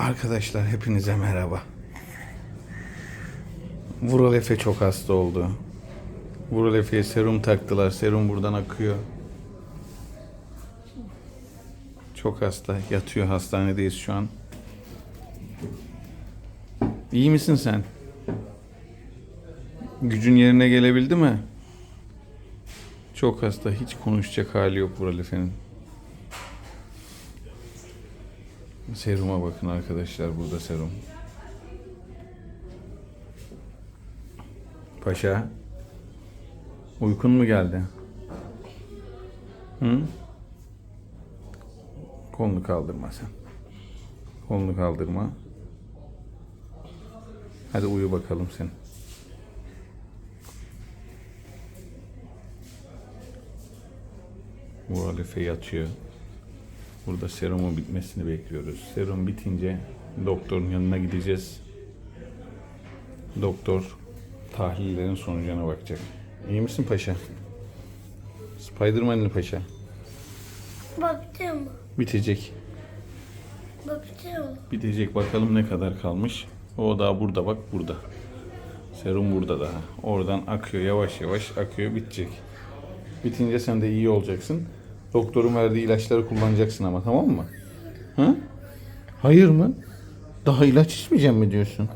Arkadaşlar hepinize merhaba. Vural Efe çok hasta oldu. Vural Efe'ye serum taktılar. Serum buradan akıyor. Çok hasta. Yatıyor. Hastanedeyiz şu an. İyi misin sen? Gücün yerine gelebildi mi? Çok hasta. Hiç konuşacak hali yok Vural Efe'nin. Seruma bakın arkadaşlar burada serum. Paşa. Uykun mu geldi? Hı? Kolunu kaldırma sen. Kolunu kaldırma. Hadi uyu bakalım sen. Bu Alefe yatıyor. Burada serumun bitmesini bekliyoruz. Serum bitince doktorun yanına gideceğiz. Doktor tahlillerin sonucuna bakacak. İyi misin paşa? Spiderman'lı paşa. Baktım. Bitecek. Baktım. Bitecek bakalım ne kadar kalmış. O daha burada bak burada. Serum burada daha. Oradan akıyor yavaş yavaş akıyor bitecek. Bitince sen de iyi olacaksın. Doktorun verdiği ilaçları kullanacaksın ama tamam mı? Hı? Hayır mı? Daha ilaç içmeyeceğim mi diyorsun?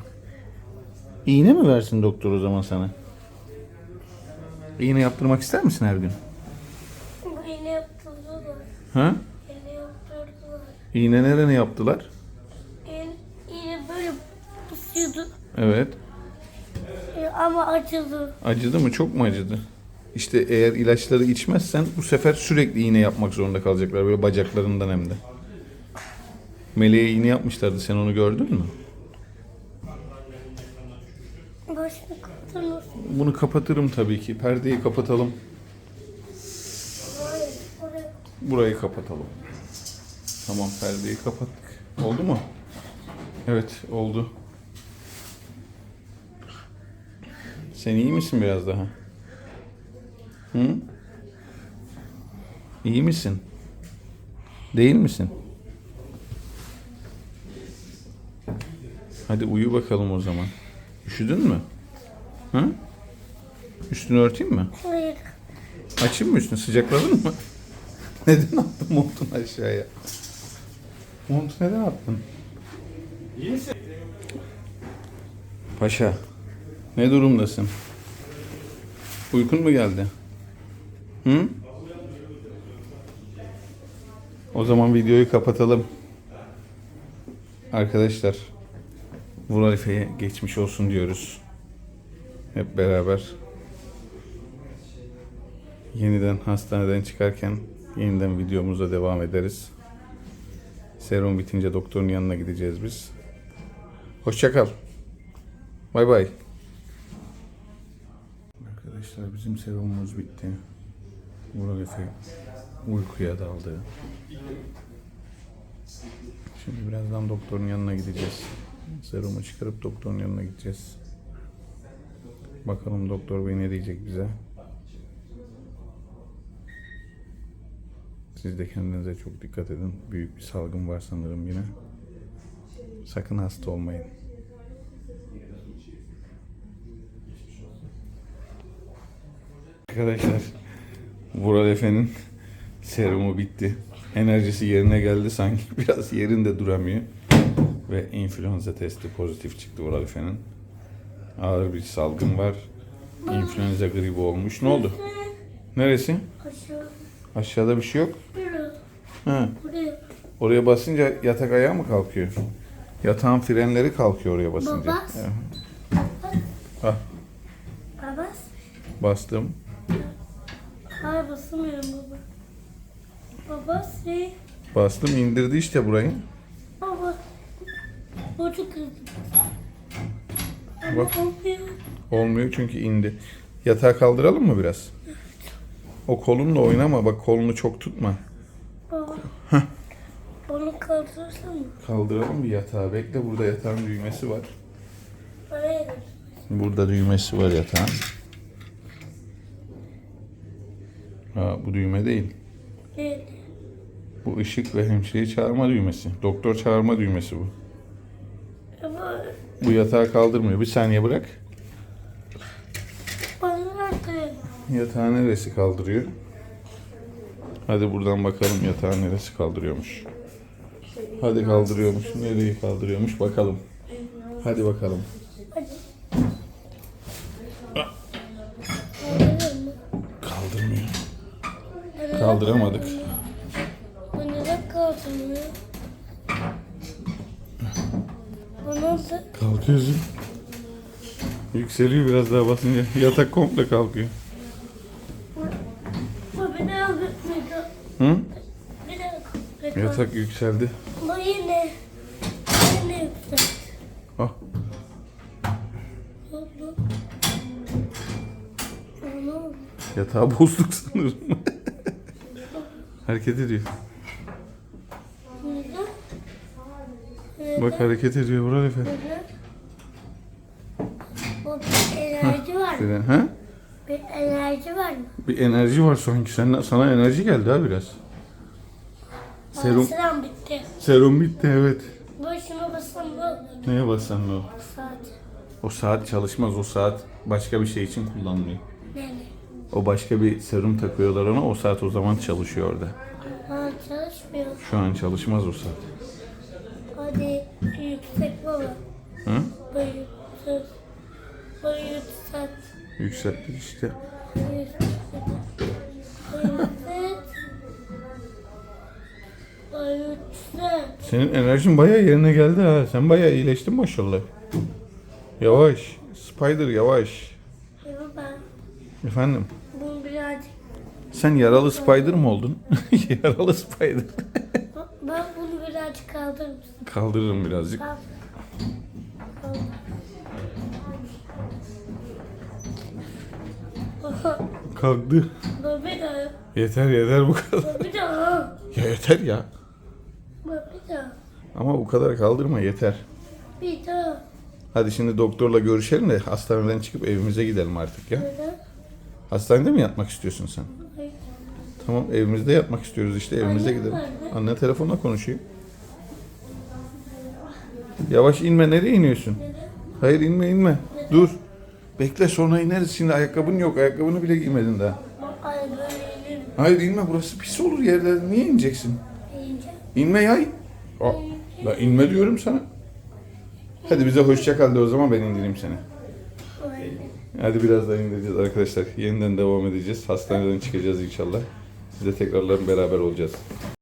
İğne mi versin doktor o zaman sana? İğne yaptırmak ister misin her gün? Beni yaptırdılar. Ha? Beni yaptırdılar. İğne nerene yaptılar? Yine böyle pusuyordu. Evet. E, Ama acıdı. Acıdı mı? Çok mu acıdı? İşte eğer ilaçları içmezsen bu sefer sürekli iğne yapmak zorunda kalacaklar. Böyle bacaklarından hem de. Meleğe iğne yapmışlardı. Sen onu gördün mü? Başını kapatınız. Bunu kapatırım tabii ki. Perdeyi kapatalım. Burayı kapatalım. Tamam perdeyi kapattık. Oldu mu? Evet oldu. Sen iyi misin biraz daha? Hı? İyi misin? Değil misin? Hadi uyu bakalım o zaman. Üşüdün mü? Hı? Üstünü örteyim mi? Hayır. Açayım mı üstünü? Sıcakladın mı? Neden attın montunu aşağıya? Montu neden attın? Paşa, ne durumdasın? Uykun mu geldi? Hı? O zaman videoyu kapatalım. Arkadaşlar, Vural Efe'ye geçmiş olsun diyoruz. Hep beraber Yeniden hastaneden çıkarken yeniden videomuza devam ederiz. Serum bitince doktorun yanına gideceğiz biz. Hoşça kal. Bay bay. Arkadaşlar bizim serumumuz bitti. Vural Efe uykuya daldı. Şimdi birazdan doktorun yanına gideceğiz. Serumu çıkarıp doktorun yanına gideceğiz. Bakalım doktor bey ne diyecek bize. Siz de kendinize çok dikkat edin. Büyük bir salgın var sanırım yine. Sakın hasta olmayın. Arkadaşlar, Vural Efe'nin serumu bitti. Enerjisi yerine geldi sanki biraz yerinde duramıyor. Ve influenza testi pozitif çıktı Vural Efe'nin. Ağır bir salgın var. İnfluenza gribi olmuş. Ne oldu? Neresi? Aşağı. Aşağıda bir şey yok. Ha. Oraya basınca yatak ayağı mı kalkıyor? Yatağın frenleri kalkıyor oraya basınca. Baba. Evet. Ha, Baba. bastım. Hayır basamıyorum baba. Baba şey. Bastım indirdi işte burayı. Baba. Bocu kırdım. Bak. olmuyor. Olmuyor çünkü indi. Yatağı kaldıralım mı biraz? O kolunla oynama bak kolunu çok tutma. Baba. Onu kaldırsana. Kaldıralım bir yatağı. Bekle burada yatağın düğmesi var. Gir. Burada düğmesi var yatağın. Ha, bu düğme değil. Değil. Bu ışık ve hemşireyi çağırma düğmesi. Doktor çağırma düğmesi bu. Baba Bu yatağı kaldırmıyor. Bir saniye bırak. bana nerede? Yatağı neresi kaldırıyor? Hadi buradan bakalım yatağı neresi kaldırıyormuş. Hadi kaldırıyormuş. Nereyi kaldırıyormuş bakalım. Hadi bakalım. Kaldıramadık. Bu neden kaldırmıyor? Bu nasıl? Kalkıyorsun. Yükseliyor biraz daha basınca. Yatak komple kalkıyor. Bu bir daha gitmedi. Hı? Bir daha. Yatak yükseldi. Bu yine. Yine yükseldi. Ah. Yatağı bozduk sanırım. Hareket ediyor. Bak hareket ediyor Vural Efe. Bu bir enerji var mı? Ha? Bir enerji var mı? Bir enerji var sanki. Sen, sana enerji geldi ha biraz. Serum, Sıram bitti. serum bitti evet. Başıma basam ne olur? Neye bassan o? Saat. O saat çalışmaz. O saat başka bir şey için kullanılıyor. O başka bir serum takıyorlar ona. O saat o zaman çalışıyor orada. Ha çalışmıyor. Şu an çalışmaz o saat. Hadi yüksek baba. Hı? Bu yüksek. Yükselttik işte. Yüksek. Senin enerjin bayağı yerine geldi ha. Sen bayağı iyileştin maşallah. Yavaş. Spider yavaş. Efendim? Sen yaralı spider mı oldun? yaralı spider. Ben bunu birazcık kaldırır mısın? Kaldırırım birazcık. Kaldır. Kalktı. baba daha. Yeter yeter bu kadar. Baba daha. Ya yeter ya. Baba daha. Ama bu kadar kaldırma yeter. Bir daha. Hadi şimdi doktorla görüşelim de hastaneden çıkıp evimize gidelim artık ya. Neden? Hastanede mi yatmak istiyorsun sen? Tamam evimizde yatmak istiyoruz işte evimize Annem gidelim. nerede? Anne telefonla konuşuyor. Yavaş inme nereye iniyorsun? Hayır inme inme. Dur. Bekle sonra ineriz şimdi ayakkabın yok. Ayakkabını bile giymedin daha. Ay böyle. Hayır inme burası pis olur yerde. Niye ineceksin? İnce. İnme ya. Aa, la inme diyorum sana. Hadi bize hoşça kal de o zaman ben indireyim seni. Hadi biraz daha indireceğiz arkadaşlar. Yeniden devam edeceğiz. Hastaneden çıkacağız inşallah. Size tekrarlar beraber olacağız.